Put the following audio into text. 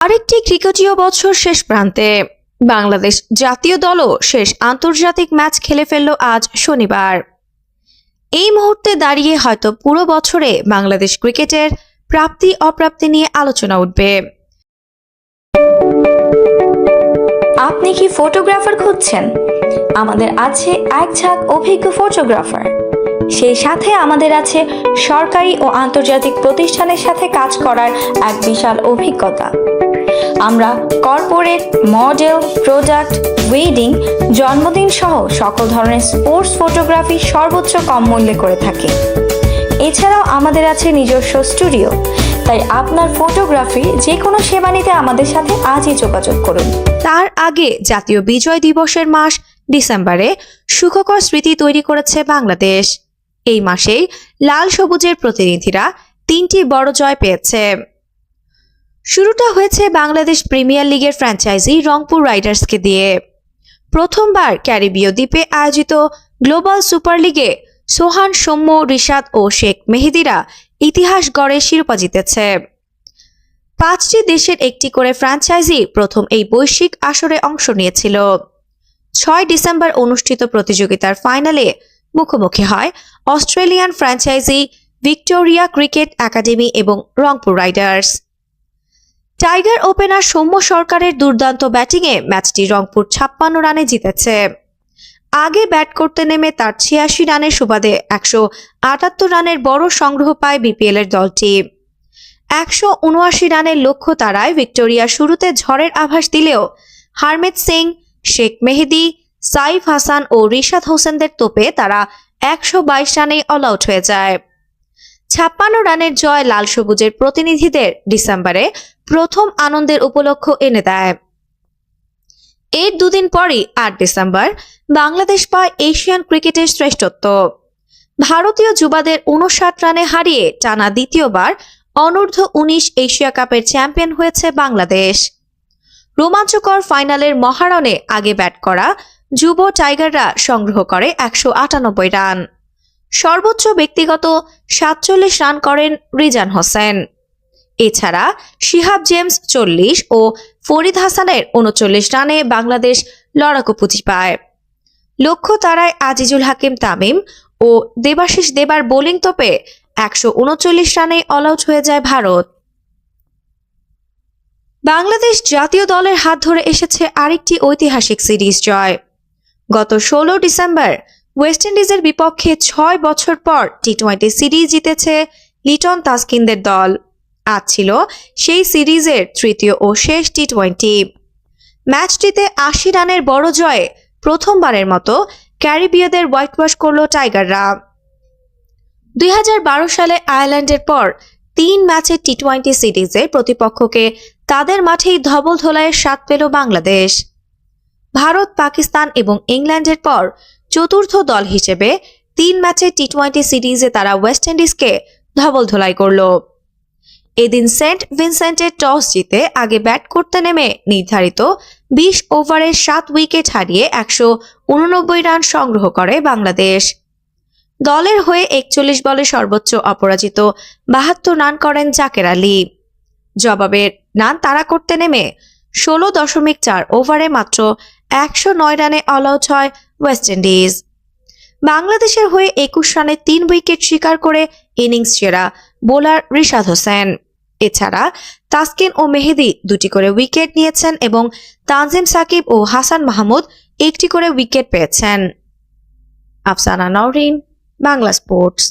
আরেকটি ক্রিকেটীয় বছর শেষ প্রান্তে। বাংলাদেশ জাতীয় দলও শেষ আন্তর্জাতিক ম্যাচ খেলে ফেলল আজ শনিবার। এই মুহূর্তে দাঁড়িয়ে হয়তো পুরো বছরে বাংলাদেশ ক্রিকেটের প্রাপ্তি অপ্রাপ্তি নিয়ে আলোচনা উঠবে। আপনি কি ফটোগ্রাফার খুঁজছেন? আমাদের আছে এক ঝাঁক অভিজ্ঞ ফটোগ্রাফার। সেই সাথে আমাদের আছে সরকারি ও আন্তর্জাতিক প্রতিষ্ঠানের সাথে কাজ করার এক বিশাল অভিজ্ঞতা। আমরা কর্পোরেট, মডেল, প্রোডাক্ট, ওয়েডিং, জন্মদিন সহ সকল ধরনের স্পোর্টস ফটোগ্রাফি সর্বোচ্চ কম মূল্যে করে থাকি। এছাড়াও আমাদের আছে নিজস্ব স্টুডিও। তাই আপনার ফটোগ্রাফি যে কোনো সেবা নিতে আমাদের সাথে আজই যোগাযোগ করুন। তার আগে জাতীয় বিজয় দিবসের মাস ডিসেম্বরে সুখকর স্মৃতি তৈরি করেছে বাংলাদেশ। এই মাসেই লাল সবুজের প্রতিনিধিরা তিনটি বড় জয় পেয়েছে। শুরুটা হয়েছে বাংলাদেশ প্রিমিয়ার লিগের ফ্র্যাঞ্চাইজি রংপুর রাইডার্সকে দিয়ে। প্রথমবার ক্যারিবীয় দ্বীপে আয়োজিত গ্লোবাল সুপার লিগে সোহান, সৌম্য, রিশাদ ও শেখ মেহেদিরা ইতিহাস গড়ে শিরোপা জিতেছে। পাঁচটি দেশের একটি করে ফ্র্যাঞ্চাইজি প্রথম এই বৈশ্বিক আসরে অংশ নিয়েছিল। ছয় ডিসেম্বর অনুষ্ঠিত প্রতিযোগিতার ফাইনালে মুখোমুখি হয়। Australian franchise Victoria cricket academy এবং Rangpur Riders. Tiger opener Soumya সরকারের দুর্দান্ত ব্যাটিংয়ে ম্যাচটি রংপুর ছাপ্পান্ন রানে জিতেছে। আগে ব্যাট করতে নেমে তার ছিয়াশি রানের সুবাদে একশো আটাত্তর রানের বড় সংগ্রহ পায় বিপিএল এর দলটি। একশো উনআশি রানের লক্ষ্য তারায় ভিক্টোরিয়া শুরুতে ঝড়ের আভাস দিলেও হারমিত সিং, শেখ মেহেদি সাইফ হাসান ও রিশাদ হোসেনদের তোপে তারা একশো বাইশ রানেই অল আউট হয়ে যায়। ছাপ্পান্ন রানের জয় লাল সবুজের প্রতিনিধিদের ডিসেম্বরে প্রথম আনন্দের উপলক্ষ এনে দেয়। এর দুদিন পরই আট ডিসেম্বর বাংলাদেশ পায় এশিয়ান ক্রিকেটের শ্রেষ্ঠত্ব। ভারতীয় যুবাদের উনষাট রানে হারিয়ে টানা দ্বিতীয়বার অনূর্ধ্ব উনিশ এশিয়া কাপের চ্যাম্পিয়ন হয়েছে বাংলাদেশ। রোমাঞ্চকর ফাইনালের মহারণে আগে ব্যাট করা যুব টাইগাররা সংগ্রহ করে একশো আটানব্বই রান। সর্বোচ্চ ব্যক্তিগত সাতচল্লিশ রান করেন রিজান হোসেন। এছাড়া শিহাব জেমস চল্লিশ ও ফরিদ হাসানের উনচল্লিশ রানে বাংলাদেশ লড়াকু পুঁজি পায়। লক্ষ্য তারায় আজিজুল হাকিম তামিম ও দেবাশিস দেবার বোলিং তোপে একশো উনচল্লিশ রানে অল আউট হয়ে যায় ভারত। বাংলাদেশ জাতীয় দলের হাত ধরে এসেছে আরেকটি ঐতিহাসিক সিরিজ জয়। গত ষোলো ডিসেম্বর ওয়েস্ট ইন্ডিজের বিপক্ষে ছয় বছর পর টি টোয়েন্টি সিরিজ জিতেছে লিটন তাস্কিনদের দল। আজ ছিল সেই সিরিজের তৃতীয় ও শেষ টি টোয়েন্টি ম্যাচটিতে আশি রানের বড় জয়ে প্রথমবারের মতো ক্যারিবিয়াদের হোয়াইট ওয়াশ করল টাইগাররা। দুই হাজার বারো সালে আয়ারল্যান্ডের পর তিন ম্যাচের টি টোয়েন্টি সিরিজে প্রতিপক্ষকে তাদের মাঠেই ধবল ধোলাইয়ের স্বাদ পেল বাংলাদেশ। ভারত, পাকিস্তান এবং ইংল্যান্ডের পর চতুর্থ দল হিসেবে তিন ম্যাচে টি টোয়েন্টি সিরিজে তারা ওয়েস্ট ইন্ডিজকে ধবল ধোলাই করল। এদিন সেন্ট ভিনসেন্টের টস জিতে আগে ব্যাট করতে নেমে নির্ধারিত বিশ ওভারে সাত উইকেট হারিয়ে একশো উননব্বই রান সংগ্রহ করে বাংলাদেশ। দলের হয়ে একচল্লিশ বলে সর্বোচ্চ অপরাজিত বাহাত্তর রান করেন জাকের আলী। জবাবের রান তাড়া করতে নেমে ষোলো দশমিক চার ওভারে মাত্র একশো নয় রানে অল আউট হয় ওয়েস্ট ইন্ডিজ বাংলাদেশের হয়ে একুশ রানে তিন উইকেট শিকার করে ইনিংস সেরা বোলার রিশাদ হোসেন। এছাড়া তাসকিন ও মেহেদি দুটি করে উইকেট নিয়েছেন এবং তানজিম সাকিব ও হাসান মাহমুদ একটি করে উইকেট পেয়েছেন। আফসানা নওরিন, বাংলা স্পোর্টস।